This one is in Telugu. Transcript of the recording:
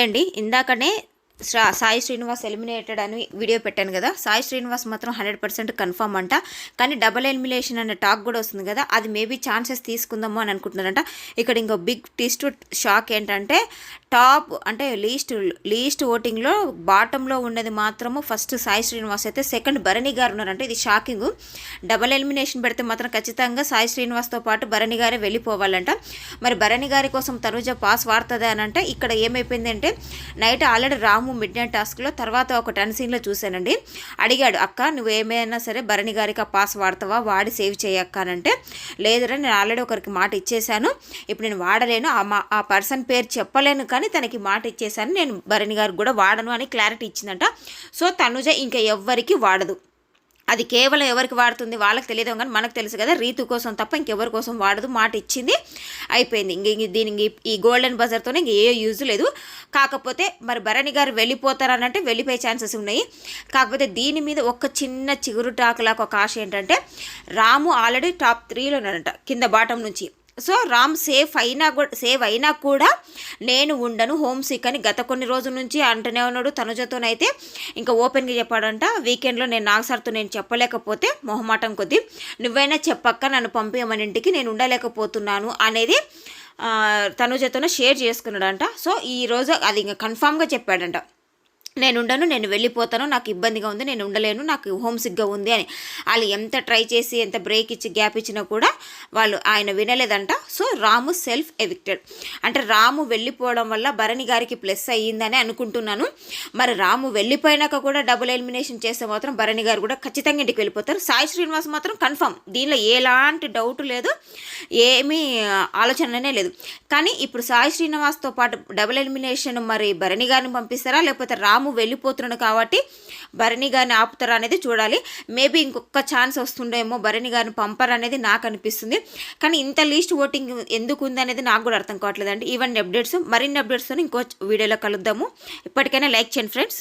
అండి ఇందాకనే సాయి శ్రీనివాస్ ఎలిమినేటెడ్ అని వీడియో పెట్టాను కదా. సాయి శ్రీనివాస్ మాత్రం హండ్రెడ్ పర్సెంట్ కన్ఫర్మ్ అంట. కానీ డబల్ ఎలిమినేషన్ అనే టాక్ కూడా వస్తుంది కదా. అది మేబీ ఛాన్సెస్ తీసుకుందాము అని అనుకుంటున్నారంట. ఇక్కడ ఇంకో బిగ్ టిస్ట్ షాక్ ఏంటంటే టాప్ అంటే లీస్ట్ లీస్ట్ ఓటింగ్లో బాటంలో ఉన్నది మాత్రము ఫస్ట్ సాయి శ్రీనివాస్ అయితే సెకండ్ భరణి గారు ఉన్నారంటే. ఇది షాకింగ్ డబల్ ఎలిమినేషన్ పెడితే మాత్రం ఖచ్చితంగా సాయి శ్రీనివాస్తో పాటు భరణి గారే వెళ్ళిపోవాలంట. మరి భరణి గారి కోసం తనుజ పాస్ వాడుతుంది అని అంటే ఇక్కడ ఏమైపోయిందంటే night already Ramu midnight టాస్క్లో తర్వాత ఒక టెన్ సీన్లో చూశానండి. అడిగాడు అక్క నువ్వు ఏమైనా సరే భరణి గారికి ఆ పాస్ వాడతావా? వాడి సేవ్ చేయక్క అంటే లేదురా నేను ఆల్రెడీ ఒకరికి మాట ఇచ్చేశాను. ఇప్పుడు నేను వాడలేను. ఆ మా ఆ పర్సన్ పేరు చెప్పలేను కానీ తనకి మాట ఇచ్చేశాను. నేను భరణి గారికి కూడా వాడను అని క్లారిటీ ఇచ్చిందంట. సో తనుజ ఇంకా ఎవ్వరికి వాడదు. అది కేవలం ఎవరికి వాడుతుంది? వాళ్ళకి తెలియదు కానీ మనకు తెలుసు కదా రీతు కోసం తప్ప ఇంకెవరి కోసం వాడదు. మాట ఇచ్చింది. అయిపోయింది. ఇంక దీనికి ఈ గోల్డెన్ బజార్తోనే ఇంక ఏ యూజ్ లేదు. కాకపోతే మరి భరణి గారు వెళ్ళిపోతారనంటే వెళ్ళిపోయే ఛాన్సెస్ ఉన్నాయి. కాకపోతే దీని మీద ఒక చిన్న చిగురు టాకులాగా ఒక ఆశ ఏంటంటే రాము ఆల్రెడీ టాప్ త్రీలో ఉన్నాడంట కింద బాటం నుంచి. సో రామ్ సేఫ్ అయినా కూడా సేవ్ అయినా కూడా నేను ఉండను. హోమ్ సిక్ అని గత కొన్ని రోజుల నుంచి అంటూనే ఉన్నాడు. తనుజతోనైతే ఇంకా ఓపెన్గా చెప్పాడంట వీకెండ్లో నేను నాకు సార్తో నేను చెప్పలేకపోతే మొహమాటం కొద్దీ నువ్వైనా చెప్పక్క నన్ను పంపించమని ఇంటికి నేను ఉండలేకపోతున్నాను అనేది తనుజతోనే షేర్ చేసుకున్నాడంట. సో ఈరోజు అది ఇంకా కన్ఫామ్గా చెప్పాడంట. నేను ఉండను నేను వెళ్ళిపోతాను నాకు ఇబ్బందిగా ఉంది నేను ఉండలేను నాకు హోమ్ సిగ్గా ఉంది అని. వాళ్ళు ఎంత ట్రై చేసి ఎంత బ్రేక్ ఇచ్చి గ్యాప్ ఇచ్చినా కూడా వాళ్ళు ఆయన వినలేదంట. So Ramu self evicted. అంటే రాము వెళ్ళిపోవడం వల్ల భరణి గారికి ప్లస్ అయ్యిందని అనుకుంటున్నాను. మరి రాము వెళ్ళిపోయినాక కూడా డబుల్ ఎలిమినేషన్ చేస్తే మాత్రం భరణి గారు కూడా ఖచ్చితంగా ఇంటికి వెళ్ళిపోతారు. సాయి శ్రీనివాస్ మాత్రం కన్ఫర్మ్ దీనిలో ఎలాంటి డౌట్ లేదు. ఏమీ ఆలోచననే లేదు. కానీ ఇప్పుడు సాయి శ్రీనివాస్తో పాటు డబుల్ ఎలిమినేషన్ మరి భరణి గారిని పంపిస్తారా లేకపోతే రాము వెళ్ళిపోతున్నాడు కాబట్టి భరణి గారిని ఆపుతారా అనేది చూడాలి. మేబీ ఇంకొక ఛాన్స్ వస్తుండేమో భరణి గారిని పంపరు అనేది నాకు అనిపిస్తుంది. కానీ ఇంత లీస్ట్ ఓటింగ్ ఎందుకు ఉంది అనేది నాకు కూడా అర్థం కావట్లేదండి ఈవెన్ అప్డేట్స్ మరిన్ని అప్డేట్స్తో ఇంకో వీడియోలో కలుద్దాము. ఇప్పటికైనా లైక్ చేయండి ఫ్రెండ్స్